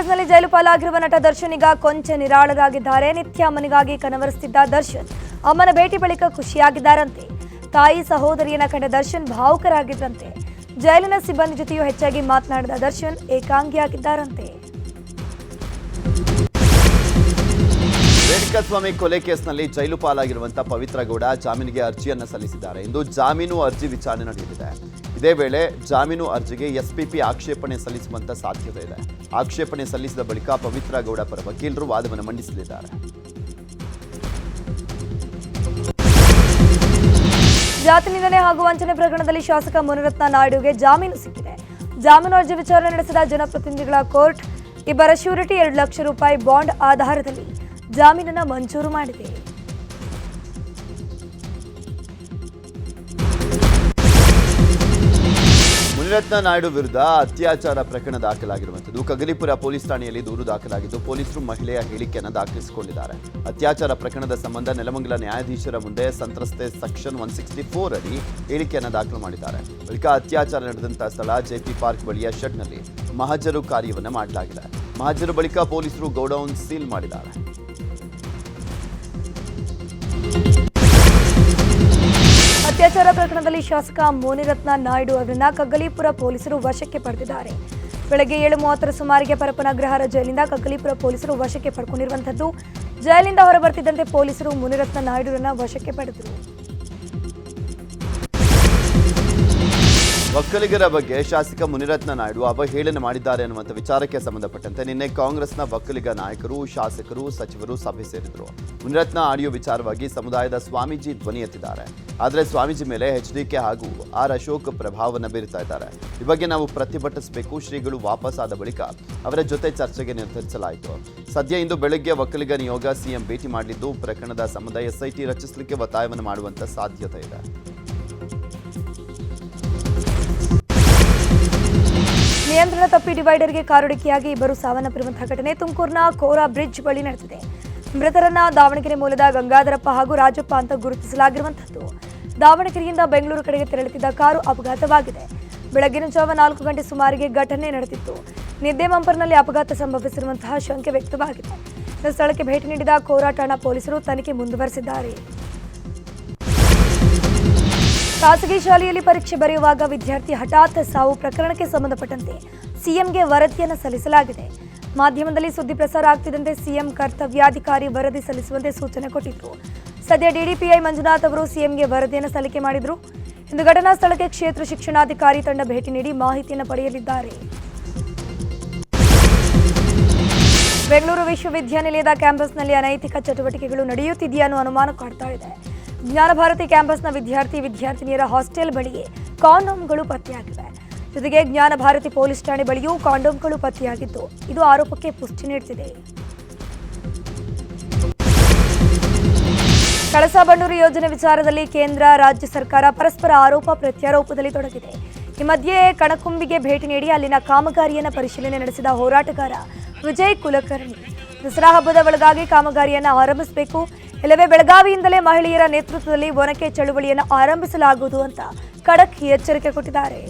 ಕೇಸ್ನಲ್ಲಿ ಜೈಲು ಪಾಲಾಗಿರುವ ನಟ ದರ್ಶನ್ ಈಗ ಕೊಂಚ ನಿರಾಳರಾಗಿದ್ದಾರೆ. ನಿತ್ಯ ಅಮ್ಮನಿಗಾಗಿ ಕನವರಿಸುತ್ತಿದ್ದ ದರ್ಶನ್ ಅಮ್ಮನ ಭೇಟಿ ಬಳಿಕ ಖುಷಿಯಾಗಿದ್ದಾರಂತೆ. ತಾಯಿ ಸಹೋದರಿಯನ್ನ ಕಂಡ ದರ್ಶನ್ ಭಾವುಕರಾಗಿದ್ರಂತೆ. ಜೈಲಿನ ಸಿಬ್ಬಂದಿ ಜೊತೆಯೂ ಹೆಚ್ಚಾಗಿ ಮಾತನಾಡಿದ ದರ್ಶನ್ ಏಕಾಂಗಿಯಾಗಿದ್ದಾರಂತೆ. ರೇಣುಕಾಸ್ವಾಮಿ ಕೊಲೆ ಕೇಸ್ನಲ್ಲಿ ಜೈಲು ಪಾಲಾಗಿರುವಂತಹ ಪವಿತ್ರ ಗೌಡ ಜಾಮೀನಿಗೆ ಅರ್ಜಿಯನ್ನ ಸಲ್ಲಿಸಿದ್ದಾರೆ. ಇಂದು ಜಾಮೀನು ಅರ್ಜಿ ವಿಚಾರಣೆ ನಡೆಯಲಿದೆ. ಇದೇ ವೇಳೆ ಜಾಮೀನು ಅರ್ಜಿಗೆ ಎಸ್ಪಿಪಿ ಆಕ್ಷೇಪಣೆ ಸಲ್ಲಿಸುವಂತ ಸಾಧ್ಯತೆ ಇದೆ. ಆಕ್ಷೇಪಣೆ ಸಲ್ಲಿಸಿದ ಬಳಿಕ ಪವಿತ್ರ ಗೌಡ ಪರ ವಕೀಲರು ವಾದವನ್ನು ಮಂಡಿಸಲಿದ್ದಾರೆ. ಜಾತಿ ನಿಂದನೆ ಹಾಗೂ ವಂಚನೆ ಪ್ರಕರಣದಲ್ಲಿ ಶಾಸಕ ಮುನಿರತ್ನ ನಾಯ್ಡುಗೆ ಜಾಮೀನು ಸಿಕ್ಕಿದೆ. ಜಾಮೀನು ಅರ್ಜಿ ವಿಚಾರಣೆ ನಡೆಸಿದ ಜನಪ್ರತಿನಿಧಿಗಳ ಕೋರ್ಟ್ ಇಬ್ಬರ ಶ್ಯೂರಿಟಿ ಎರಡು ಲಕ್ಷ ರೂಪಾಯಿ ಬಾಂಡ್ ಆಧಾರದಲ್ಲಿ ಜಾಮೀನನ್ನು ಮಂಜೂರು ಮಾಡಿದೆ. ಮುನಿರತ್ನ ನಾಯ್ಡು ವಿರುದ್ಧ ಅತ್ಯಾಚಾರ ಪ್ರಕರಣ ದಾಖಲಾಗಿರುವಂಥದ್ದು. ಕಗಲಿಪುರ ಪೊಲೀಸ್ ಠಾಣೆಯಲ್ಲಿ ದೂರು ದಾಖಲಾಗಿದ್ದು, ಪೊಲೀಸರು ಮಹಿಳೆಯ ಹೇಳಿಕೆಯನ್ನು ದಾಖಲಿಸಿಕೊಂಡಿದ್ದಾರೆ. ಅತ್ಯಾಚಾರ ಪ್ರಕರಣದ ಸಂಬಂಧ ನೆಲಮಂಗಲ ನ್ಯಾಯಾಧೀಶರ ಮುಂದೆ ಸಂತ್ರಸ್ತೆ ಸೆಕ್ಷನ್ ಒನ್ ಸಿಕ್ಸ್ಟಿ ಫೋರ್ ಅಡಿ ಹೇಳಿಕೆಯನ್ನು ದಾಖಲು ಮಾಡಿದ್ದಾರೆ. ಬಳಿಕ ಅತ್ಯಾಚಾರ ನಡೆದಂತಹ ಸ್ಥಳ ಜೆಪಿ ಪಾರ್ಕ್ ಬಳಿಯ ಶೆಡ್ನಲ್ಲಿ ಮಹಜರು ಕಾರ್ಯವನ್ನು ಮಾಡಲಾಗಿದೆ. ಮಹಜರು ಬಳಿಕ ಪೊಲೀಸರು ಗೋಡೌನ್ ಸೀಲ್ ಮಾಡಿದ್ದಾರೆ. ಅತ್ಯಾಚಾರ ಪ್ರಕರಣದಲ್ಲಿ ಶಾಸಕ ಮೋನಿರತ್ನ ನಾಯ್ಡು ಅವರನ್ನ ಕಗ್ಗಲೀಪುರ ಪೊಲೀಸರು ವಶಕ್ಕೆ ಪಡೆದಿದ್ದಾರೆ. ಬೆಳಗ್ಗೆ ಏಳು ಮೂವತ್ತರ ಸುಮಾರಿಗೆ ಪರಪನಗ್ರಹಾರ ಜೈಲಿಂದ ಕಗ್ಗಲೀಪುರ ಪೊಲೀಸರು ವಶಕ್ಕೆ ಪಡ್ಕೊಂಡಿರುವಂಥದ್ದು. ಜೈಲಿಂದ ಹೊರಬರ್ತಿದ್ದಂತೆ ಪೊಲೀಸರು ಮುನಿರತ್ನ ನಾಯ್ಡುರನ್ನ ವಶಕ್ಕೆ ಪಡೆದರು. ಒಕ್ಕಲಿಗರ ಬಗ್ಗೆ ಶಾಸಕ ಮುನಿರತ್ನ ನಾಯ್ಡು ಅವಹೇಳನೆ ಮಾಡಿದ್ದಾರೆ ಅನ್ನುವಂಥ ವಿಚಾರಕ್ಕೆ ಸಂಬಂಧಪಟ್ಟಂತೆ ನಿನ್ನೆ ಕಾಂಗ್ರೆಸ್ನ ಒಕ್ಕಲಿಗ ನಾಯಕರು, ಶಾಸಕರು, ಸಚಿವರು ಸಭೆ ಸೇರಿದರು. ಮುನಿರತ್ನ ಆಡಿಯೋ ವಿಚಾರವಾಗಿ ಸಮುದಾಯದ ಸ್ವಾಮೀಜಿ ಧ್ವನಿ ಎತ್ತಿದ್ದಾರೆ. ಆದರೆ ಸ್ವಾಮೀಜಿ ಮೇಲೆ ಎಚ್ ಡಿ ಕೆ ಹಾಗೂ ಆರ್ ಅಶೋಕ್ ಪ್ರಭಾವವನ್ನು ಬೀರ್ತಾ ಇದ್ದಾರೆ. ಈ ಬಗ್ಗೆ ನಾವು ಪ್ರತಿಭಟಿಸಬೇಕು, ಶ್ರೀಗಳು ವಾಪಸ್ಸಾದ ಬಳಿಕ ಅವರ ಜೊತೆ ಚರ್ಚೆಗೆ ನಿರ್ಧರಿಸಲಾಯಿತು. ಸದ್ಯ ಇಂದು ಬೆಳಗ್ಗೆ ಒಕ್ಕಲಿಗ ನಿಯೋಗ ಸಿಎಂ ಭೇಟಿ ಮಾಡಲಿದ್ದು, ಪ್ರಕರಣದ ಸಂಬಂಧ ಎಸ್ಐಟಿ ರಚಿಸಲಿಕ್ಕೆ ಒತ್ತಾಯವನ್ನು ಮಾಡುವಂತ ಸಾಧ್ಯತೆ ಇದೆ. ನಿಯಂತ್ರಣ ತಪ್ಪಿ ಡಿವೈಡರ್ಗೆ ಕಾರುಡಿಕೆಯಾಗಿ ಇಬ್ಬರು ಸಾವನ್ನಪ್ಪಿರುವಂತಹ ಘಟನೆ ತುಮಕೂರಿನ ಕೋರಾ ಬ್ರಿಡ್ಜ್ ಬಳಿ ನಡೆದಿದೆ. ಮೃತರನ್ನ ದಾವಣಗೆರೆ ಮೂಲದ ಗಂಗಾಧರಪ್ಪ ಹಾಗೂ ರಾಜಪ್ಪ ಅಂತ ಗುರುತಿಸಲಾಗಿರುವಂತಹದ್ದು. ದಾವಣಗೆರೆಯಿಂದ ಬೆಂಗಳೂರು ಕಡೆಗೆ ತೆರಳುತ್ತಿದ್ದ ಕಾರು ಅಪಘಾತವಾಗಿದೆ. ಬೆಳಗಿನ ಜಾವ ನಾಲ್ಕು ಗಂಟೆ ಸುಮಾರಿಗೆ ಘಟನೆ ನಡೆದಿತ್ತು. ನಿದ್ದೆ ಮಂಪರ್ನಲ್ಲಿ ಅಪಘಾತ ಸಂಭವಿಸಿರುವಂತಹ ಶಂಕೆ ವ್ಯಕ್ತವಾಗಿದೆ. ಸ್ಥಳಕ್ಕೆ ಭೇಟಿ ನೀಡಿದ ಕೋರಾ ಠಾಣಾ ಪೊಲೀಸರು ತನಿಖೆ ಮುಂದುವರೆಸಿದ್ದಾರೆ. ಖಾಸಗಿ ಶಾಲೆಯಲ್ಲಿ ಪರೀಕ್ಷೆ ಬರೆಯುವಾಗ ವಿದ್ಯಾರ್ಥಿ ಹಠಾತ್ ಸಾವು ಪ್ರಕರಣಕ್ಕೆ ಸಂಬಂಧಪಟ್ಟಂತೆ ಸಿಎಂಗೆ ವರದಿಯನ್ನು ಸಲ್ಲಿಸಲಾಗಿದೆ. ಮಾಧ್ಯಮದಲ್ಲಿ ಸುದ್ದಿ ಪ್ರಸಾರ ಆಗ್ತಿದ್ದಂತೆ ಸಿಎಂ ಕರ್ತವ್ಯಾಧಿಕಾರಿ ವರದಿ ಸಲ್ಲಿಸುವಂತೆ ಸೂಚನೆ ಕೊಟ್ಟಿದ್ರು. ಸದ್ಯ ಡಿಡಿಪಿಐ ಮಂಜುನಾಥ್ ಅವರು ಸಿಎಂಗೆ ವರದಿಯನ್ನು ಸಲ್ಲಿಕೆ ಮಾಡಿದ್ರು. ಇಂದು ಘಟನಾ ಸ್ಥಳಕ್ಕೆ ಕ್ಷೇತ್ರ ಶಿಕ್ಷಣಾಧಿಕಾರಿ ತಂಡ ಭೇಟಿ ನೀಡಿ ಮಾಹಿತಿಯನ್ನು ಪಡೆಯಲಿದ್ದಾರೆ. ಬೆಂಗಳೂರು ವಿಶ್ವವಿದ್ಯಾನಿಲಯದ ಕ್ಯಾಂಪಸ್ನಲ್ಲಿ ಅನೈತಿಕ ಚಟುವಟಿಕೆಗಳು ನಡೆಯುತ್ತಿದೆಯಾ ಅನ್ನೋ ಅನುಮಾನ ಕಾಡ್ತಾ ಇದೆ. ಜ್ಞಾನ ಭಾರತಿ ಕ್ಯಾಂಪಸ್ನ ವಿದ್ಯಾರ್ಥಿ ವಿದ್ಯಾರ್ಥಿನಿಯರ ಹಾಸ್ಟೆಲ್ ಬಳಿಯೇ ಕಾಂಡೋಮ್ಗಳು ಪತ್ತೆಯಾಗಿವೆ. ಜೊತೆಗೆ ಜ್ಞಾನ ಭಾರತಿ ಪೊಲೀಸ್ ಠಾಣೆ ಬಳಿಯೂ ಕಾಂಡೋಮ್ಗಳು ಪತ್ತೆಯಾಗಿದ್ದು, ಇದು ಆರೋಪಕ್ಕೆ ಪುಷ್ಟಿ ನೀಡುತ್ತಿದೆ. ಕಳಸಾ ಬಂಡೂರು ಯೋಜನೆ ವಿಚಾರದಲ್ಲಿ ಕೇಂದ್ರ, ರಾಜ್ಯ ಸರ್ಕಾರ ಪರಸ್ಪರ ಆರೋಪ ಪ್ರತ್ಯಾರೋಪದಲ್ಲಿ ತೊಡಗಿದೆ. ಈ ಮಧ್ಯೆ ಕಣಕುಂಬಿಗೆ ಭೇಟಿ ನೀಡಿ ಅಲ್ಲಿನ ಕಾಮಗಾರಿಯನ್ನು ಪರಿಶೀಲನೆ ನಡೆಸಿದ ಹೋರಾಟಗಾರ ವಿಜಯ್ ಕುಲಕರ್ಣಿ. ದಸರಾ ಹಬ್ಬದ ಒಳಗಾಗಿ ಕಾಮಗಾರಿಯನ್ನು ಆರಂಭಿಸಬೇಕು ಇಲ್ಲವೇ ಬೆಳಗಾವಿಯಿಂದಲೇ ಮಹಿಳೆಯರ ನೇತೃತ್ವದಲ್ಲಿ ಒನಕೆ ಚಳುವಳಿಯನ್ನು ಆರಂಭಿಸಲಾಗುವುದು ಅಂತ ಖಡಕ್ ಎಚ್ಚರಿಕೆ ಕೊಟ್ಟಿದ್ದಾರೆ.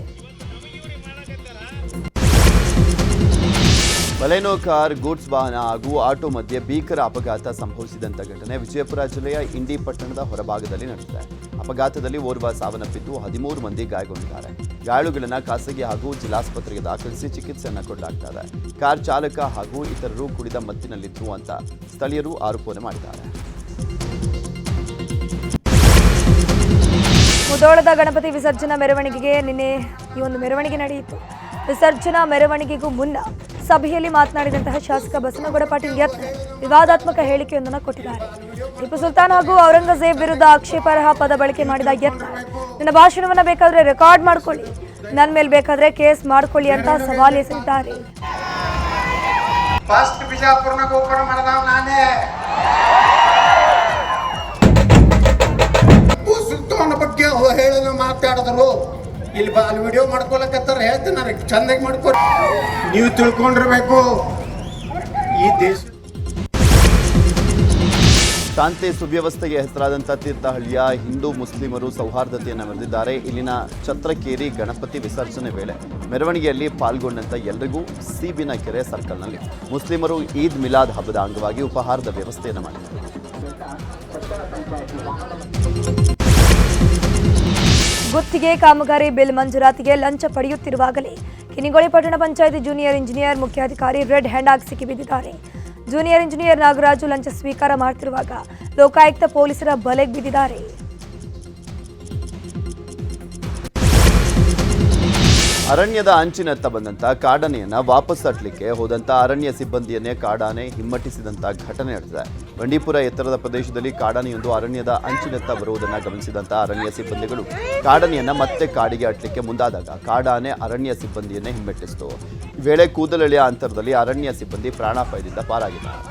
ಬಲೆನೋ ಕಾರ್, ಗೂಡ್ಸ್ ವಾಹನ ಹಾಗೂ ಆಟೋ ಮಧ್ಯೆ ಭೀಕರ ಅಪಘಾತ ಸಂಭವಿಸಿದಂಥ ಘಟನೆ ವಿಜಯಪುರ ಜಿಲ್ಲೆಯ ಇಂಡಿ ಪಟ್ಟಣದ ಹೊರಭಾಗದಲ್ಲಿ ನಡೆದಿದೆ. ಅಪಘಾತದಲ್ಲಿ ಓರ್ವ ಸಾವನ್ನಪ್ಪಿದ್ದು ಹದಿಮೂರು ಮಂದಿ ಗಾಯಗೊಂಡಿದ್ದಾರೆ. ಗಾಯಾಳುಗಳನ್ನು ಖಾಸಗಿ ಹಾಗೂ ಜಿಲ್ಲಾಸ್ಪತ್ರೆಗೆ ದಾಖಲಿಸಿ ಚಿಕಿತ್ಸೆಯನ್ನು ಕೊಡಲಾಗ್ತಾ ಕಾರ್ ಚಾಲಕ ಹಾಗೂ ಇತರರು ಕುಡಿದ ಮತ್ತಿನಲ್ಲಿದ್ದು ಅಂತ ಸ್ಥಳೀಯರು ಆರೋಪವನ್ನು ಮಾಡಿದ್ದಾರೆ. ಮುದೋಳದ ಗಣಪತಿ ವಿಸರ್ಜನಾ ಮೆರವಣಿಗೆಗೆ ನಿನ್ನೆ ಈ ಒಂದು ಮೆರವಣಿಗೆ ನಡೆಯಿತು. ವಿಸರ್ಜನಾ ಮೆರವಣಿಗೆಗೂ ಮುನ್ನ ಸಭೆಯಲ್ಲಿ ಮಾತನಾಡಿದಂತಹ ಶಾಸಕ ಬಸನಗೌಡ ಪಾಟೀಲ್ ಯತ್ನ ವಿವಾದಾತ್ಮಕ ಹೇಳಿಕೆಯೊಂದನ್ನು ಕೊಟ್ಟಿದ್ದಾರೆ. ಟಿಪ್ಪು ಸುಲ್ತಾನ್ ಹಾಗೂ ಔರಂಗಜೇಬ್ ವಿರುದ್ಧ ಆಕ್ಷೇಪಾರ್ಹ ಪದ ಬಳಕೆ ಮಾಡಿದ ಯತ್ನ. ನನ್ನ ಭಾಷಣವನ್ನು ಬೇಕಾದ್ರೆ ರೆಕಾರ್ಡ್ ಮಾಡ್ಕೊಳ್ಳಿ. ನನ್ನ ಮೇಲೆ ಬೇಕಾದ್ರೆ ಕೇಸ್ ಮಾಡ್ಕೊಳ್ಳಿ ಅಂತ ಸವಾಲ್ ಎಸೆದಿದ್ದಾರೆ. ಇಲ್ಲಿ ಬಾ ಅಲ್ಲಿ ವಿಡಿಯೋ ಮಾಡ್ಕೊಳಕತ್ತಾರ ಹೇಳ್ತೀನಿ ನನಗೆ ಚಂದಾಗಿ ಮಾಡ್ಕೊ ನೀವು ತಿಳ್ಕೊಂಡಿರ್ಬೇಕು. ಈ ದೇಶ ಶಾಂತಿ ಸುವ್ಯವಸ್ಥೆಗೆ ಹೆಸರಾದಂಥ ತೀರ್ಥಹಳ್ಳಿಯ ಹಿಂದೂ ಮುಸ್ಲಿಮರು ಸೌಹಾರ್ದತೆಯನ್ನು ಮೆರೆದಿದ್ದಾರೆ. ಇಲ್ಲಿನ ಛತ್ರಕೇರಿ ಗಣಪತಿ ವಿಸರ್ಜನೆ ವೇಳೆ ಮೆರವಣಿಗೆಯಲ್ಲಿ ಪಾಲ್ಗೊಂಡಂಥ ಎಲ್ಲರಿಗೂ ಸೀಬಿನ ಕೆರೆ ಸರ್ಕಲ್ನಲ್ಲಿ ಮುಸ್ಲಿಮರು ಈದ್ ಮಿಲಾದ್ ಹಬ್ಬದ ಅಂಗವಾಗಿ ಉಪಹಾರದ ವ್ಯವಸ್ಥೆಯನ್ನು ಮಾಡಿದ್ದಾರೆ. ಗುತ್ತಿಗೆ ಕಾಮಗಾರಿ ಬಿಲ್ ಮಂಜೂರಾತಿಗೆ ಲಂಚ ಪಡೆಯುತ್ತಿರುವಾಗಲೇ ಕಿನಿಗೋಳಿ ಪಟ್ಟಣ ಪಂಚಾಯತಿ ಜೂನಿಯರ್ ಇಂಜಿನಿಯರ್ ಮುಖ್ಯಾಧಿಕಾರಿ ರೆಡ್ ಹ್ಯಾಂಡ್ ಆಗಿ ಸಿಕ್ಕಿಬಿದ್ದಿದ್ದಾರೆ ಜೂನಿಯರ್ ಇಂಜಿನಿಯರ್ ನಾಗರಾಜು ಲಂಚ ಸ್ವೀಕಾರ ಮಾಡ್ತಿರುವಾಗ ಲೋಕಾಯುಕ್ತ ಪೊಲೀಸರ ಬಲೆಗೆ ಬಿದ್ದಿದ್ದಾರೆ. ಅರಣ್ಯದ ಅಂಚಿನತ್ತ ಬಂದಂತ ಕಾಡಾನೆಯನ್ನ ವಾಪಸ್ ತಟ್ಟಲಿಕ್ಕೆ ಹೋದಂತ ಅರಣ್ಯ ಸಿಬ್ಬಂದಿಯನ್ನೇ ಕಾಡಾನೆ ಹಿಮ್ಮಟ್ಟಿಸಿದಂತ ಘಟನೆ ನಡೆದಿದೆ. ಬಂಡೀಪುರ ಎತ್ತರದ ಪ್ರದೇಶದಲ್ಲಿ ಕಾಡಾನೆಯೊಂದು ಅರಣ್ಯದ ಅಂಚಿನತ್ತ ಬರುವುದನ್ನ ಗಮನಿಸಿದಂತ ಅರಣ್ಯ ಸಿಬ್ಬಂದಿಗಳು ಕಾಡಾನೆಯನ್ನ ಮತ್ತೆ ಕಾಡಿಗೆ ಅಟ್ಲಿಕ್ಕೆ ಮುಂದಾದಾಗ ಕಾಡಾನೆ ಅರಣ್ಯ ಸಿಬ್ಬಂದಿಯನ್ನೇ ಹಿಮ್ಮೆಟ್ಟಿಸಿತು. ಈ ವೇಳೆ ಕೂದಲಳಿಯ ಅಂತರದಲ್ಲಿ ಅರಣ್ಯ ಸಿಬ್ಬಂದಿ ಪ್ರಾಣಾಪಾಯದಿಂದ ಪಾರಾಗಿದ್ದಾರೆ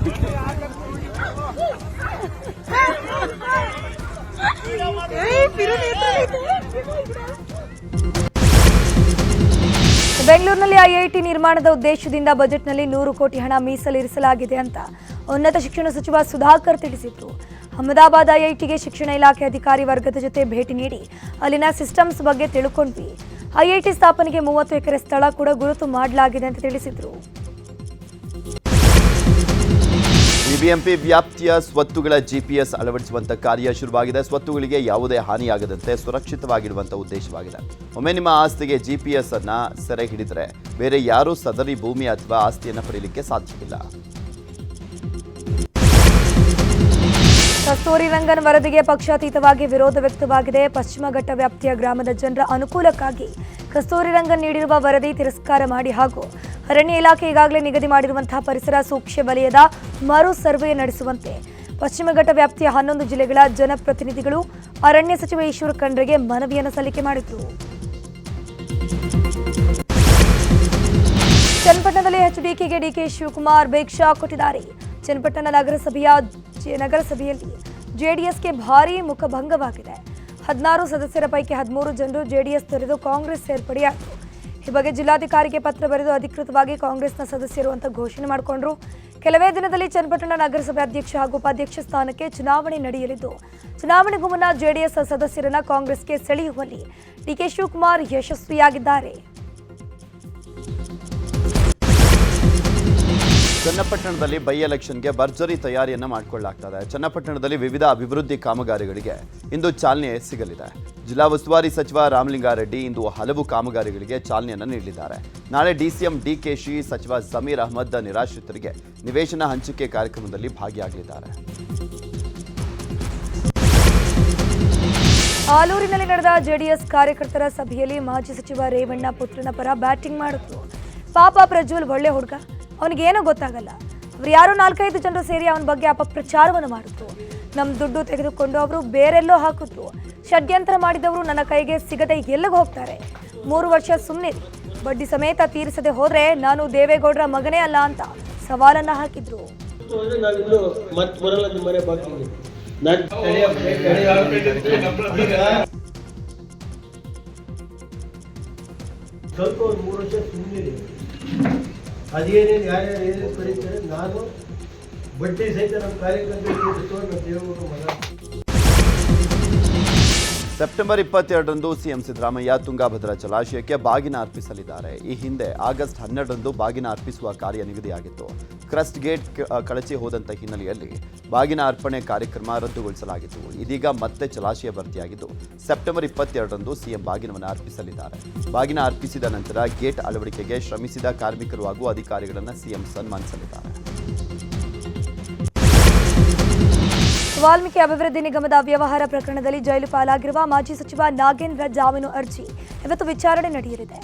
ಬೆಂಗಳೂರಿನಲ್ಲಿ ಐಐಟಿ ನಿರ್ಮಾಣದ ಉದ್ದೇಶದಿಂದ ಬಜೆಟ್ನಲ್ಲಿ ನೂರು ಕೋಟಿ ಹಣ ಮೀಸಲಿರಿಸಲಾಗಿದೆ ಅಂತ ಉನ್ನತ ಶಿಕ್ಷಣ ಸಚಿವ ಸುಧಾಕರ್ ತಿಳಿಸಿದ್ರು. ಅಹಮದಾಬಾದ್ ಐಐಟಿಗೆ ಶಿಕ್ಷಣ ಇಲಾಖೆ ಅಧಿಕಾರಿ ವರ್ಗದ ಜೊತೆ ಭೇಟಿ ನೀಡಿ ಅಲ್ಲಿನ ಸಿಸ್ಟಮ್ಸ್ ಬಗ್ಗೆ ತಿಳ್ಕೊಂಡ್ವಿ. ಐಐಟಿ ಸ್ಥಾಪನೆಗೆ ಮೂವತ್ತು ಎಕರೆ ಸ್ಥಳ ಕೂಡ ಗುರುತು ಮಾಡಲಾಗಿದೆ ಅಂತ ತಿಳಿಸಿದ್ರು. ಬಿಬಿಎಂಪಿ ವ್ಯಾಪ್ತಿಯ ಸ್ವತ್ತುಗಳ ಜಿಪಿಎಸ್ ಅಳವಡಿಸುವಂತ ಕಾರ್ಯ ಶುರುವಾಗಿದೆ. ಸ್ವತ್ತುಗಳಿಗೆ ಯಾವುದೇ ಹಾನಿಯಾಗದಂತೆ ಸುರಕ್ಷಿತವಾಗಿಡುವಂತ ಉದ್ದೇಶವಾಗಿದೆ. ಒಮ್ಮೆ ನಿಮ್ಮ ಆಸ್ತಿಗೆ ಜಿಪಿಎಸ್ ಅನ್ನ ಸೆರೆ ಹಿಡಿದರೆ ಬೇರೆ ಯಾರೂ ಸದರಿ ಭೂಮಿ ಅಥವಾ ಆಸ್ತಿಯನ್ನು ಪಡೆಯಲಿಕ್ಕೆ ಸಾಧ್ಯವಿಲ್ಲ. ಕಸ್ತೂರಿ ರಂಗನ್ ವರದಿಗೆ ಪಕ್ಷಾತೀತವಾಗಿ ವಿರೋಧ ವ್ಯಕ್ತವಾಗಿದೆ. ಪಶ್ಚಿಮ ಘಟ್ಟ ವ್ಯಾಪ್ತಿಯ ಗ್ರಾಮದ ಜನರ ಅನುಕೂಲಕ್ಕಾಗಿ ಕಸ್ತೂರಿ ರಂಗನ್ ನೀಡಿರುವ ವರದಿ ತಿರಸ್ಕಾರ ಮಾಡಿ ಹಾಗೂ ಅರಣ್ಯ ಇಲಾಖೆ ಈಗಾಗಲೇ ನಿಗದಿ ಮಾಡಿರುವಂತಹ ಪರಿಸರ ಸೂಕ್ಷ್ಮ ವಲಯದ ಮರು ಸರ್ವೆ ನಡೆಸುವಂತೆ ಪಶ್ಚಿಮ ಘಟ್ಟ ವ್ಯಾಪ್ತಿಯ ಹನ್ನೊಂದು ಜಿಲ್ಲೆಗಳ ಜನಪ್ರತಿನಿಧಿಗಳು ಅರಣ್ಯ ಸಚಿವ ಈಶ್ವರ ಖಂಡ್ರೆಗೆ ಮನವಿಯನ್ನು ಸಲ್ಲಿಕೆ ಮಾಡಿದರು. ಚನ್ನಪಟ್ಟಣದಲ್ಲಿ ಎಚ್ಡಿಕೆಗೆ ಡಿಕೆ ಶಿವಕುಮಾರ್ ಭಿಕ್ಷಾ ಕೊಟ್ಟಿದ್ದಾರೆ. ಚನ್ನಪಟ್ಟಣ ನಗರಸಭೆಯ ನಗರಸಭೆಯಲ್ಲಿ ಜೆಡಿಎಸ್ಗೆ ಭಾರೀ ಮುಖಭಂಗವಾಗಿದೆ. ಹದಿನಾರು ಸದಸ್ಯರ ಪೈಕಿ ಹದಿಮೂರು ಜನರು ಜೆಡಿಎಸ್ ತೊರೆದು ಕಾಂಗ್ರೆಸ್ ಸೇರ್ಪಡೆಯಾದರು. ಈ ಬಗ್ಗೆ ಜಿಲ್ಲಾಧಿಕಾರಿಗೆ ಪತ್ರ ಬರೆದು ಅಧಿಕೃತವಾಗಿ ಕಾಂಗ್ರೆಸ್ನ ಸದಸ್ಯರು ಅಂತ ಘೋಷಣೆ ಮಾಡಿಕೊಂಡ್ರು. ಕೆಲವೇ ದಿನದಲ್ಲಿ ಚನ್ನಪಟ್ಟಣ ನಗರಸಭೆ ಅಧ್ಯಕ್ಷ ಹಾಗೂ ಉಪಾಧ್ಯಕ್ಷ ಸ್ಥಾನಕ್ಕೆ ಚುನಾವಣೆ ನಡೆಯಲಿದ್ದು, ಚುನಾವಣೆಗೂ ಮುನ್ನ ಜೆಡಿಎಸ್ ಸದಸ್ಯರನ್ನ ಕಾಂಗ್ರೆಸ್ಗೆ ಸೆಳೆಯುವಲ್ಲಿ ಡಿಕೆ ಶಿವಕುಮಾರ್ ಯಶಸ್ವಿಯಾಗಿದ್ದಾರೆ. ಚನ್ನಪಟ್ಟಣದಲ್ಲಿ ಬೈ ಎಲೆಕ್ಷನ್ಗೆ ಭರ್ಜರಿ ತಯಾರಿಯನ್ನು ಮಾಡಿಕೊಳ್ಳಲಾಗ್ತದೆ ಚನ್ನಪಟ್ಟಣದಲ್ಲಿ ವಿವಿಧ ಅಭಿವೃದ್ಧಿ ಕಾಮಗಾರಿಗಳಿಗೆ ಇಂದು ಚಾಲನೆ ಸಿಗಲಿದೆ. ಜಿಲ್ಲಾ ಉಸ್ತುವಾರಿ ಸಚಿವ ರಾಮಲಿಂಗಾರೆಡ್ಡಿ ಇಂದು ಹಲವು ಕಾಮಗಾರಿಗಳಿಗೆ ಚಾಲನೆಯನ್ನು ನೀಡಲಿದ್ದಾರೆ. ನಾಳೆ ಡಿಸಿಎಂ ಡಿಕೆಶಿ ಸಚಿವ ಸಮೀರ್ ಅಹಮದ್ ನಿರಾಶ್ರಿತರಿಗೆ ನಿವೇಶನ ಹಂಚಿಕೆ ಕಾರ್ಯಕ್ರಮದಲ್ಲಿ ಭಾಗಿಯಾಗಲಿದ್ದಾರೆ. ಆಲೂರಿನಲ್ಲಿ ನಡೆದ ಜೆಡಿಎಸ್ ಕಾರ್ಯಕರ್ತರ ಸಭೆಯಲ್ಲಿ ಮಾಜಿ ಸಚಿವ ರೇವಣ್ಣ ಪುತ್ರನ ಪರ ಬ್ಯಾಟಿಂಗ್ ಮಾಡಿದ್ರು. ಪಾಪ ಪ್ರಜ್ವಲ್ ಒಳ್ಳೆ ಹುಡುಗ. ಅವನಿಗೇನೂ ಗೊತ್ತಾಗಲ್ಲ. ಅವ್ರು ಯಾರೋ ನಾಲ್ಕೈದು ಜನರು ಸೇರಿ ಅವನ ಬಗ್ಗೆ ಅಪಪ್ರಚಾರವನ್ನು ಮಾಡಿದ್ರು. ನಮ್ಮ ದುಡ್ಡು ತೆಗೆದುಕೊಂಡು ಅವರು ಬೇರೆಲ್ಲೋ ಹಾಕಿದ್ರು. ಷಡ್ಯಂತ್ರ ಮಾಡಿದವರು ನನ್ನ ಕೈಗೆ ಸಿಗದೆ ಎಲ್ಲಿಗೆ ಹೋಗ್ತಾರೆ? ಮೂರು ವರ್ಷ ಸುಮ್ಮನೆ ಬಡ್ಡಿ ಸಮೇತ ತೀರಿಸದೆ ಹೋದ್ರೆ ನಾನು ದೇವೇಗೌಡರ ಮಗನೇ ಅಲ್ಲ ಅಂತ ಸವಾಲನ್ನ ಹಾಕಿದ್ರು. ಸ್ವಲ್ಪ ಮೂರು ವರ್ಷ ಸುಮ್ಮನೆ ಅದೇನೇನು ಯಾರ್ಯಾರು ಏನೇನು ಕರೀತಾರೆ ನಾನು ಬಡ್ಡಿ ಸಹಿತ ನಮ್ಮ ಕಾರ್ಯಕರ್ತರಿಗೆ ನಮ್ಮ ದೇವರು ಮಗ. ಸೆಪ್ಟೆಂಬರ್ ಇಪ್ಪತ್ತೆರಡರಂದು ಸಿಎಂ ಸಿದ್ದರಾಮಯ್ಯ ತುಂಗಾಭದ್ರಾ ಜಲಾಶಯಕ್ಕೆ ಬಾಗಿನ ಅರ್ಪಿಸಲಿದ್ದಾರೆ. ಈ ಹಿಂದೆ ಆಗಸ್ಟ್ ಹನ್ನೆರಡರಂದು ಬಾಗಿನ ಅರ್ಪಿಸುವ ಕಾರ್ಯ ನಿಗದಿಯಾಗಿತ್ತು. ಕ್ರಸ್ಟ್ ಗೇಟ್ ಕಳಚಿ ಹೋದಂಥ ಹಿನ್ನೆಲೆಯಲ್ಲಿ ಬಾಗಿನ ಅರ್ಪಣೆ ಕಾರ್ಯಕ್ರಮ ರದ್ದುಗೊಳಿಸಲಾಗಿತ್ತು. ಇದೀಗ ಮತ್ತೆ ಜಲಾಶಯ ಭರ್ತಿಯಾಗಿದ್ದು, ಸೆಪ್ಟೆಂಬರ್ ಇಪ್ಪತ್ತೆರಡರಂದು ಸಿಎಂ ಬಾಗಿನವನ್ನು ಅರ್ಪಿಸಲಿದ್ದಾರೆ. ಬಾಗಿನ ಅರ್ಪಿಸಿದ ನಂತರ ಗೇಟ್ ಅಳವಡಿಕೆಗೆ ಶ್ರಮಿಸಿದ ಕಾರ್ಮಿಕರು ಹಾಗೂ ಅಧಿಕಾರಿಗಳನ್ನು ಸಿಎಂ ಸನ್ಮಾನಿಸಲಿದ್ದಾರೆ. ವಾಲ್ಮೀಕಿ ಅಭಿವೃದ್ಧಿ ನಿಗಮದ ವ್ಯವಹಾರ ಪ್ರಕರಣದಲ್ಲಿ ಜೈಲು ಪಾಲಾಗಿರುವ ಮಾಜಿ ಸಚಿವ ನಾಗೇಂದ್ರ ಜಾಮೀನು ಅರ್ಜಿ. ಇವತ್ತು ವಿಚಾರಣೆ ನಡೆಯಲಿದೆ.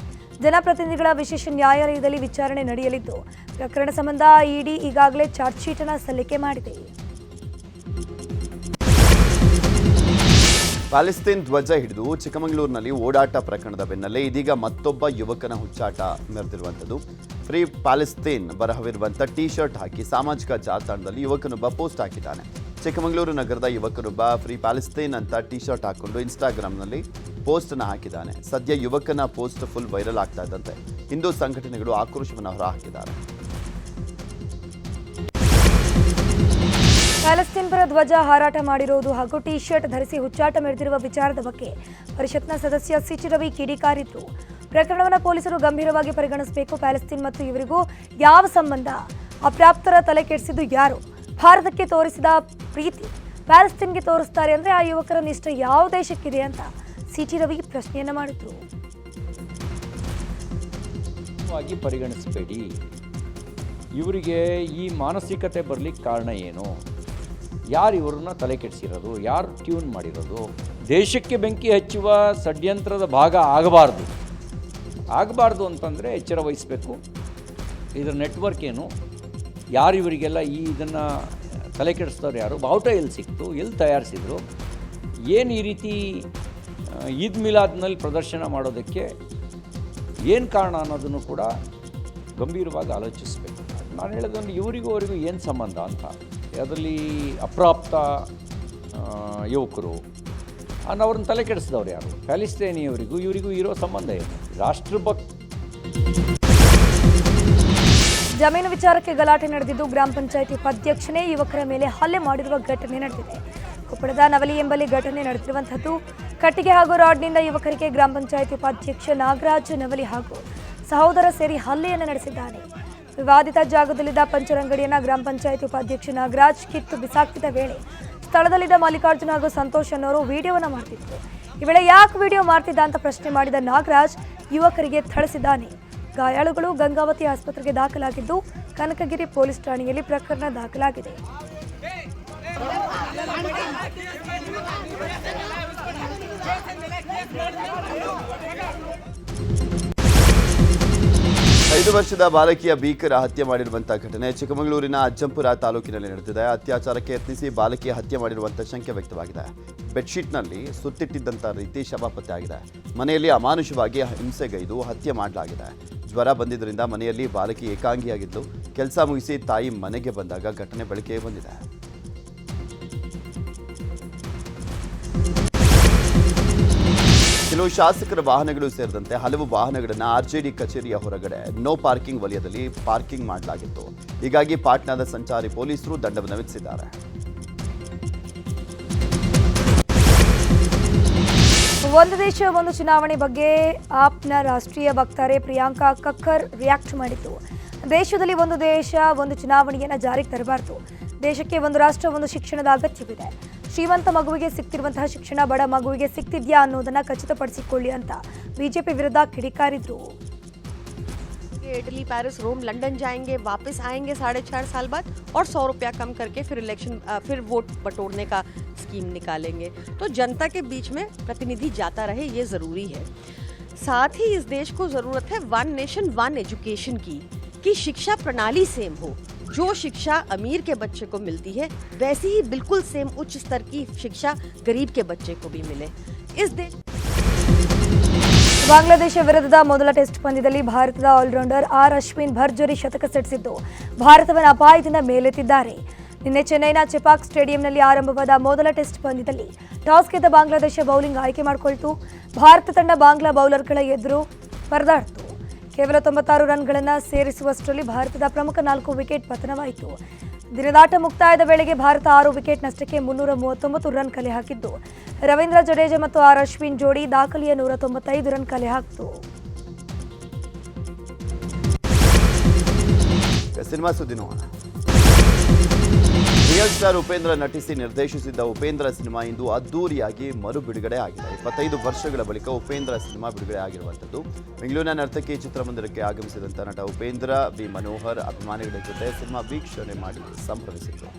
ಜನಪ್ರತಿನಿಧಿಗಳ ವಿಶೇಷ ನ್ಯಾಯಾಲಯದಲ್ಲಿ ವಿಚಾರಣೆ ನಡೆಯಲಿದ್ದು, ಪ್ರಕರಣ ಸಂಬಂಧ ಇಡಿ ಈಗಾಗಲೇ ಚಾರ್ಜ್ ಶೀಟ್ ಅನ್ನು ಸಲ್ಲಿಕೆ ಮಾಡಿದೆ. ಪ್ಯಾಲೆಸ್ತೀನ್ ಧ್ವಜ ಹಿಡಿದು ಚಿಕ್ಕಮಗಳೂರಿನಲ್ಲಿ ಓಡಾಟ ಪ್ರಕರಣದ ಬೆನ್ನಲ್ಲೇ ಇದೀಗ ಮತ್ತೊಬ್ಬ ಯುವಕನ ಹುಚ್ಚಾಟ ಮೆರೆದಿರುವಂಥದ್ದು. ಫ್ರೀ ಪ್ಯಾಲೆಸ್ತೀನ್ ಬರಹವಿರುವಂಥ ಟಿ ಶರ್ಟ್ ಹಾಕಿ ಸಾಮಾಜಿಕ ಜಾಲತಾಣದಲ್ಲಿ ಯುವಕನೊಬ್ಬ ಪೋಸ್ಟ್ ಹಾಕಿದ್ದಾನೆ. ಚಿಕ್ಕಮಗಳೂರು ನಗರದ ಯುವಕನೊಬ್ಬ ಫ್ರೀ ಪ್ಯಾಲೆಸ್ತೇನ್ ಅಂತ ಟಿ ಶರ್ಟ್ ಹಾಕೊಂಡು ಇನ್ಸ್ಟಾಗ್ರಾಮ್ನಲ್ಲಿ ಪೋಸ್ಟನ್ನು ಹಾಕಿದ್ದಾನೆ. ಸದ್ಯ ಯುವಕನ ಪೋಸ್ಟ್ ಫುಲ್ ವೈರಲ್ ಆಗ್ತಾ ಇದ್ದಂತೆ. ಹಿಂದೂ ಸಂಘಟನೆಗಳು ಆಕ್ರೋಶವನ್ನು ಹೊರಹಾಕಿದ್ದಾರೆ. ಪ್ಯಾಲೆಸ್ತೀನ್ ಪರ ಧ್ವಜ ಹಾರಾಟ ಮಾಡಿರುವುದು ಹಾಗೂ ಟಿ ಶರ್ಟ್ ಧರಿಸಿ ಹುಚ್ಚಾಟ ಮೆರೆದಿರುವ ವಿಚಾರದ ಬಗ್ಗೆ ಪರಿಷತ್ನ ಸದಸ್ಯ ಸಿಚಿ ರವಿ ಕಿಡಿಕಾರಿದ್ರು ಪ್ರಕರಣವನ್ನು ಪೊಲೀಸರು ಗಂಭೀರವಾಗಿ ಪರಿಗಣಿಸಬೇಕು. ಪ್ಯಾಲೆಸ್ತೀನ್ ಮತ್ತು ಇವರಿಗೂ ಯಾವ ಸಂಬಂಧ? ಅಪ್ರಾಪ್ತರ ತಲೆ ಕೆಡಿಸಿದ್ದು ಯಾರು? ಭಾರತಕ್ಕೆ ತೋರಿಸಿದ ಪ್ರೀತಿ ಪ್ಯಾಲೆಸ್ತೀನ್ಗೆ ತೋರಿಸ್ತಾರೆ ಅಂದರೆ ಆ ಯುವಕರ ನಿಷ್ಠೆ ಯಾವ ದೇಶಕ್ಕಿದೆ ಅಂತ ಸಿಟಿ ರವಿ ಪ್ರಶ್ನೆಯನ್ನು ಮಾಡಿದ್ರು. ಪರಿಗಣಿಸಬೇಡಿ. ಇವರಿಗೆ ಈ ಮಾನಸಿಕತೆ ಬರಲಿಕ್ಕೆ ಕಾರಣ ಏನು? ಯಾರು ಇವರನ್ನ ತಲೆ ಕೆಡಿಸಿರೋದು? ಯಾರು ಟ್ಯೂನ್ ಮಾಡಿರೋದು? ದೇಶಕ್ಕೆ ಬೆಂಕಿ ಹಚ್ಚುವ ಷಡ್ಯಂತ್ರದ ಭಾಗ ಆಗಬಾರ್ದು. ಆಗಬಾರ್ದು ಅಂತಂದರೆ ಎಚ್ಚರ ವಹಿಸಬೇಕು. ಇದರ ನೆಟ್ವರ್ಕ್ ಏನು? ಯಾರು ಇವರಿಗೆಲ್ಲ ಈ ಇದನ್ನು ತಲೆ ಕೆಡಿಸ್ತವ್ರು ಯಾರು? ಬಾವುಟ ಎಲ್ಲಿ ಸಿಕ್ತು? ಎಲ್ಲಿ ತಯಾರಿಸಿದ್ರು? ಏನು ಈ ರೀತಿ ಈದ್ ಮಿಲಾದ್ನಲ್ಲಿ ಪ್ರದರ್ಶನ ಮಾಡೋದಕ್ಕೆ ಏನು ಕಾರಣ ಅನ್ನೋದನ್ನು ಕೂಡ ಗಂಭೀರವಾಗಿ ಆಲೋಚಿಸಬೇಕು. ನಾನು ಹೇಳೋದೊಂದು, ಇವರಿಗೂ ಅವರಿಗೂ ಏನು ಸಂಬಂಧ ಅಂತ. ಅದರಲ್ಲಿ ಅಪ್ರಾಪ್ತ ಯುವಕರು ಅನ್ನ ಅವ್ರನ್ನ ತಲೆ ಕೆಡಿಸಿದವ್ರು ಯಾರು? ಪ್ಯಾಲಿಸ್ತೇನಿಯವರಿಗೂ, ಇವರಿಗೂ ಇರೋ ಸಂಬಂಧ ಏನು? ರಾಷ್ಟ್ರಭಕ್ ಜಮೀನು ವಿಚಾರಕ್ಕೆ ಗಲಾಟೆ ನಡೆದಿದ್ದು ಗ್ರಾಮ ಪಂಚಾಯಿತಿ ಉಪಾಧ್ಯಕ್ಷನೇ ಯುವಕರ ಮೇಲೆ ಹಲ್ಲೆ ಮಾಡಿರುವ ಘಟನೆ ನಡೆದಿದೆ. ಕೊಪ್ಪಳದ ನವಲಿ ಎಂಬಲ್ಲಿ ಘಟನೆ ನಡೆದಿರುವಂಥದ್ದು ಕಟ್ಟಿಗೆ ಹಾಗೂ ರಾಡ್ನಿಂದ ಯುವಕರಿಗೆ ಗ್ರಾಮ ಪಂಚಾಯತಿ ಉಪಾಧ್ಯಕ್ಷ ನಾಗರಾಜ್ ನವಲಿ ಹಾಗೂ ಸಹೋದರ ಸೇರಿ ಹಲ್ಲೆಯನ್ನು ನಡೆಸಿದ್ದಾನೆ. ವಿವಾದಿತ ಜಾಗದಲ್ಲಿದ್ದ ಪಂಚರಂಗಡಿಯನ್ನು ಗ್ರಾಮ ಪಂಚಾಯತಿ ಉಪಾಧ್ಯಕ್ಷ ನಾಗರಾಜ್ ಕಿತ್ತು ಬಿಸಾಕ್ತಿದ್ದ ವೇಳೆ ಸ್ಥಳದಲ್ಲಿದ್ದ ಮಲ್ಲಿಕಾರ್ಜುನ ಹಾಗೂ ಸಂತೋಷ್ ಅನ್ನೋರು ವಿಡಿಯೋವನ್ನು ಮಾಡ್ತಿದ್ರು. ಈ ವೇಳೆ ಯಾಕೆ ವಿಡಿಯೋ ಮಾಡ್ತಿದ್ದ ಅಂತ ಪ್ರಶ್ನೆ ಮಾಡಿದ ನಾಗರಾಜ್ ಯುವಕರಿಗೆ ಥಳಿಸಿದ್ದಾನೆ. ಗಾಯಾಳುಗಳು ಗಂಗಾವತಿ ಆಸ್ಪತ್ರೆಗೆ ದಾಖಲಾಗಿದ್ದು, ಕನಕಗಿರಿ ಪೊಲೀಸ್ ಠಾಣೆಯಲ್ಲಿ ಪ್ರಕರಣ ದಾಖಲಾಗಿದೆ. ಐದು ವರ್ಷದ ಬಾಲಕಿಯ ಭೀಕರ ಹತ್ಯೆ ಮಾಡಿರುವಂತಹ ಘಟನೆ ಚಿಕ್ಕಮಗಳೂರಿನ ಅಜ್ಜಂಪುರ ತಾಲೂಕಿನಲ್ಲಿ ನಡೆದಿದೆ. ಅತ್ಯಾಚಾರಕ್ಕೆ ಯತ್ನಿಸಿ ಬಾಲಕಿಯ ಹತ್ಯೆ ಮಾಡಿರುವಂತಹ ಶಂಕೆ ವ್ಯಕ್ತವಾಗಿದೆ. ಬೆಡ್ಶೀಟ್ನಲ್ಲಿ ಸುತ್ತಿಟ್ಟಿದ್ದಂಥ ರೀತಿ ಶವ ಪತ್ತೆಯಾಗಿದೆ. ಮನೆಯಲ್ಲಿ ಅಮಾನುಷವಾಗಿ ಹಿಂಸೆಗೈದು ಹತ್ಯೆ ಮಾಡಲಾಗಿದೆ. ಜ್ವರ ಬಂದಿದ್ದರಿಂದ ಮನೆಯಲ್ಲಿ ಬಾಲಕಿ ಏಕಾಂಗಿಯಾಗಿದ್ದು ಕೆಲಸ ಮುಗಿಸಿ ತಾಯಿ ಮನೆಗೆ ಬಂದಾಗ ಘಟನೆ ಬೆಳಕಿಗೆ ಬಂದಿದೆ. ಕೆಲವು ಶಾಸಕರ ವಾಹನಗಳು ಸೇರಿದಂತೆ ಹಲವು ವಾಹನಗಳನ್ನು ಆರ್ಜೆಡಿ ಕಚೇರಿಯ ಹೊರಗಡೆ ನೋ ಪಾರ್ಕಿಂಗ್ ವಲಯದಲ್ಲಿ ಪಾರ್ಕಿಂಗ್ ಮಾಡಲಾಗಿತ್ತು. ಹೀಗಾಗಿ ಪಾಟ್ನಾದ ಸಂಚಾರಿ ಪೊಲೀಸರು ದಂಡವನ್ನು ವಿಧಿಸಿದ್ದಾರೆ. ಒಂದು ದೇಶ ಒಂದು ಚುನಾವಣೆ ಬಗ್ಗೆ ಆಪ್ನ ರಾಷ್ಟ್ರೀಯ ವಕ್ತಾರೆ ಪ್ರಿಯಾಂಕಾ ಕಕ್ಕರ್ ರಿಯಾಕ್ಟ್ ಮಾಡಿದ್ದು ದೇಶದಲ್ಲಿ ಒಂದು ದೇಶ ಒಂದು ಚುನಾವಣೆಯನ್ನು ಜಾರಿಗೆ ತರಬಾರದು ದೇಶಕ್ಕೆ ಒಂದು ರಾಷ್ಟ್ರ ಒಂದು ಶಿಕ್ಷಣದ ಅಗತ್ಯವಿದೆ ಶ್ರೀಮಂತ ಮಗುವಿಗೆ ಸಿಗ್ತಿರುವಂತಹ ಶಿಕ್ಷಣ ಬಡ ಮಗುವಿಗೆ ಸಿಗ್ತಿದ್ಯಾ ಅನ್ನೋದನ್ನ ಖಚಿತಪಡಿಸಿಕೊಳ್ಳಿ ಅಂತ ಬಿಜೆಪಿ ವಿರುದ್ಧ ಕಿಡಿಕಾರಿದ್ರು इटली पेरिस रोम लंदन जाएंगे वापस आएंगे साढ़े चार साल बाद और सौ रुपया कम करके फिर इलेक्शन अ, फिर वोट बटोरने का स्कीम निकालेंगे तो जनता के बीच में प्रतिनिधि जाता रहे ये ज़रूरी है साथ ही इस देश को ज़रूरत है वन नेशन वन एजुकेशन की कि शिक्षा प्रणाली सेम हो जो शिक्षा अमीर के बच्चे को मिलती है वैसी ही बिल्कुल सेम उच्च स्तर की शिक्षा गरीब के बच्चे को भी मिले इस देश ಬಾಂಗ್ಲಾದೇಶ ವಿರುದ್ಧದ ಮೊದಲ ಟೆಸ್ಟ್ ಪಂದ್ಯದಲ್ಲಿ ಭಾರತದ ಆಲ್ರೌಂಡರ್ ಆರ್ ಅಶ್ವಿನ್ ಭರ್ಜರಿ ಶತಕ ಸಿಡಿಸಿದ್ದು ಭಾರತವನ್ನು ಅಪಾಯದಿಂದ ಮೇಲೆತ್ತಿದ್ದಾರೆ ನಿನ್ನೆ ಚೆನ್ನೈನ ಚೆಪಾಕ್ ಸ್ಟೇಡಿಯಂನಲ್ಲಿ ಆರಂಭವಾದ ಮೊದಲ ಟೆಸ್ಟ್ ಪಂದ್ಯದಲ್ಲಿ ಟಾಸ್ ಗೆದ್ದ ಬಾಂಗ್ಲಾದೇಶ ಬೌಲಿಂಗ್ ಆಯ್ಕೆ ಮಾಡಿಕೊಳ್ತು. ಭಾರತ ತಂಡ ಬಾಂಗ್ಲಾ ಬೌಲರ್ಗಳ ಎದುರು ಪರದಾಡಿತು. ಕೇವಲ ತೊಂಬತ್ತಾರು ರನ್ಗಳನ್ನು ಸೇರಿಸುವಷ್ಟರಲ್ಲಿ ಭಾರತದ ಪ್ರಮುಖ ನಾಲ್ಕು ವಿಕೆಟ್ ಪತನವಾಯಿತು. ದಿನದಾಟ ಮುಕ್ತಾಯದ ವೇಳೆಗೆ ಭಾರತ ಆರು ವಿಕೆಟ್ ನಷ್ಟಕ್ಕೆ ಮುನ್ನೂರ ಮೂವತ್ತೊಂಬತ್ತು ರನ್ ಕಲೆ ಹಾಕಿದ್ದು ರವೀಂದ್ರ ಜಡೇಜಾ ಮತ್ತು ಆರ್ ಅಶ್ವಿನ್ ಜೋಡಿ ದಾಖಲೆಯ ನೂರ ತೊಂಬತ್ತೈದು ರನ್ ಕಲೆ ಹಾಕಿತು. ಸಿನಿಮಾ ರಿಯಲ್ ಸ್ಟಾರ್ ಉಪೇಂದ್ರ ನಟಿಸಿ ನಿರ್ದೇಶಿಸಿದ್ದ ಉಪೇಂದ್ರ ಸಿನಿಮಾ ಇಂದು ಅದ್ದೂರಿಯಾಗಿ ಮರು ಬಿಡುಗಡೆ ಆಗಿದೆ. ಇಪ್ಪತ್ತೈದು ವರ್ಷಗಳ ಬಳಿಕ ಉಪೇಂದ್ರ ಸಿನಿಮಾ ಬಿಡುಗಡೆ ಆಗಿರುವಂಥದ್ದು. ಬೆಂಗಳೂರಿನ ನರ್ತಕಿ ಚಿತ್ರಮಂದಿರಕ್ಕೆ ಆಗಮಿಸಿದಂಥ ನಟ ಉಪೇಂದ್ರ ಬಿ. ಮನೋಹರ್ ಅಭಿಮಾನಿಗಳ ಜೊತೆ ಸಿನಿಮಾ ವೀಕ್ಷಣೆ ಮಾಡಿ ಸಂಭ್ರಮಿಸಿದರು.